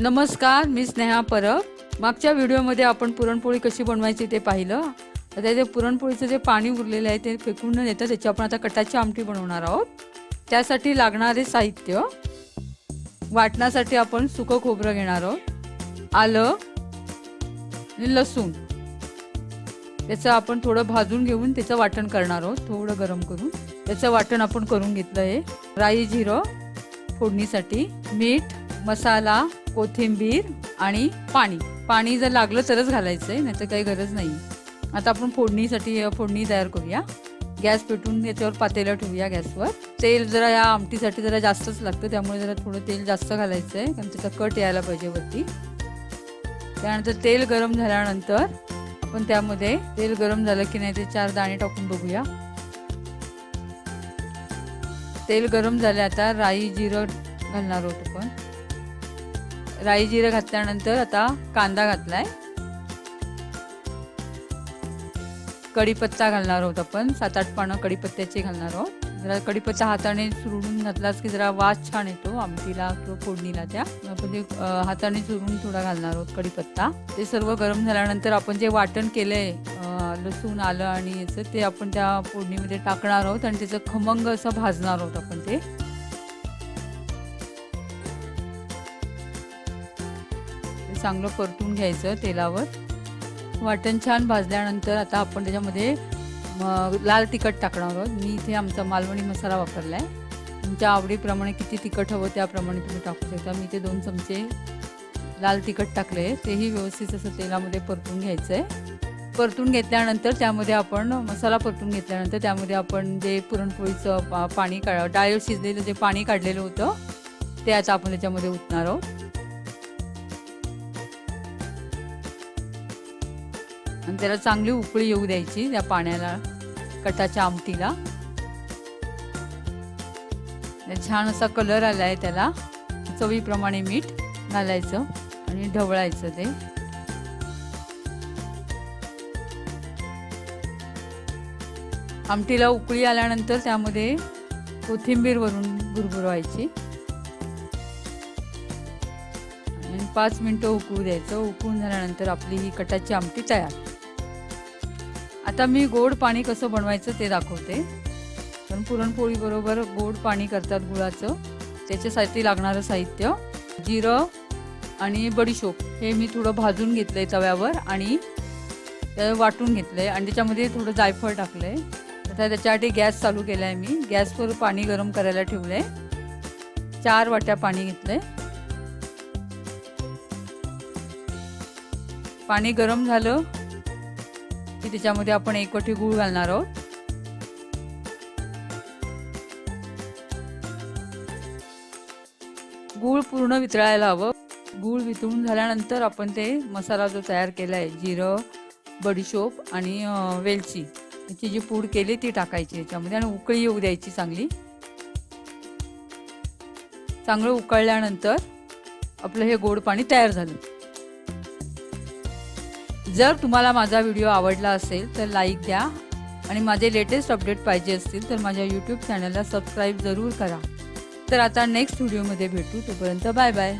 नमस्कार मी स्नेहा परब. मागच्या व्हिडिओमध्ये आपण पुरणपोळी कशी बनवायची ते पाहिलं. आता ते पुरणपोळीचं जे पाणी उरलेलं आहे ते फेकून न देता त्याची आपण आता कटाची आमटी बनवणार आहोत. त्यासाठी लागणारे साहित्य वाटण्यासाठी आपण सुकं खोबरं घेणार आहोत आलं आणि लसूण. त्याचं आपण थोडं भाजून घेऊन त्याचं वाटण करणार आहोत थोडं गरम करून. त्याचं वाटण आपण करून घेतलं आहे. राई जिरं फोडणीसाठी मीठ मसाला कोथिंबीर आणि पाणी. पाणी जर लागलं तरच घालायचं आहे नाही तर काही गरज नाही. आता आपण फोडणीसाठी फोडणी तयार करूया. गॅस पेटून याच्यावर पातेला ठेवूया गॅसवर. तेल जरा या आमटीसाठी जरा जास्तच लागतं त्यामुळे जरा थोडं तेल जास्त घालायचं आहे कारण त्याचा कट यायला पाहिजे वरती. त्यानंतर तेल गरम झाल्यानंतर आपण त्यामध्ये तेल गरम झालं की नाही ते चार दाणे टाकून बघूया. तेल गरम झाले आता राई जिरं घालणार आहोत आपण. राई जिरं घातल्यानंतर आता कांदा घातलाय. कढीपत्ता घालणार आहोत आपण. सात आठ पानं कढीपत्त्याचे घालणार आहोत. जरा कढीपत्ता हाताने चुरून घातलास की जरा वास छान येतो आमटीला किंवा फोडणीला त्या. आपण ते हाताने चुरून थोडा घालणार आहोत कढीपत्ता. ते सर्व गरम झाल्यानंतर आपण जे वाटण केलंय लसूण आलं आणि याचं ते आपण त्या फोडणीमध्ये टाकणार आहोत आणि त्याचं खमंग असं भाजणार आहोत आपण ते. चांगलं परतून घ्यायचं तेलावर. वाटण छान भाजल्यानंतर आता आपण त्याच्यामध्ये लाल तिखट टाकणार आहोत. मी इथे आमचा मालवणी मसाला वापरला आहे तुमच्या आवडीप्रमाणे किती तिखट हवं त्याप्रमाणे तुम्ही टाकू शकता. मी ते दोन चमचे लाल तिखट टाकले तेही व्यवस्थित असं तेलामध्ये परतून घ्यायचं आहे परतून घेतल्यानंतर त्यामध्ये आपण मसाला परतून घेतल्यानंतर त्यामध्ये आपण जे पुरणपोळीचं पा पाणी काढ डाळ शिजलेलं जे पाणी काढलेलं होतं ते आता आपण त्याच्यामध्ये उतणार आहोत. आणि त्याला चांगली उकळी येऊ द्यायची त्या पाण्याला कटाच्या आमटीला. छान असा कलर आला आहे त्याला. चवीप्रमाणे मीठ घालायचं आणि ढवळायचं ते. आमटीला उकळी आल्यानंतर त्यामध्ये कोथिंबीर वरून भुरभुरवायची आणि पाच मिनटं उकळू द्यायचं. उकळून झाल्यानंतर आपली ही कटाची आमटी तयार. आता मी गोड पाणी कसं बनवायचं ते दाखवते. पण पुरणपोळी बरोबर गोड पाणी करतात गुळाचं. त्याच्यासाठी लागणारं साहित्य जिरं आणि बडीशोप हे मी थोडं भाजून घेतलंय तव्यावर आणि ते वाटून घेतलंय. आणि त्याच्यामध्ये थोडं जायफळ टाकलंय. आता त्याच्यासाठी गॅस चालू केला आहे मी. गॅसवर पाणी गरम करायला ठेवलंय. चार वाट्या पाणी घेतलंय. पाणी गरम झालं. की त्याच्यामध्ये आपण एक वाटी गूळ घालणार आहोत. गूळ पूर्ण वितळायला हवं. गूळ वितळून झाल्यानंतर आपण ते मसाला जो तयार केला आहे जिरं बडीशोप आणि वेलची याची जी पूड केली ती टाकायची याच्यामध्ये आणि उकळी येऊ द्यायची चांगली. चांगलं उकळल्यानंतर आपलं हे गोड पाणी तयार झालं. जर तुम्हाला माझा व्हिडिओ आवडला असेल तर लाईक द्या. आणि माझे लेटेस्ट अपडेट पाहिजे असतील तर माझ्या यूट्यूब चॅनलला सबस्क्राईब जरूर करा. तर आता नेक्स्ट व्हिडिओमध्ये भेटू. तोपर्यंत बाय बाय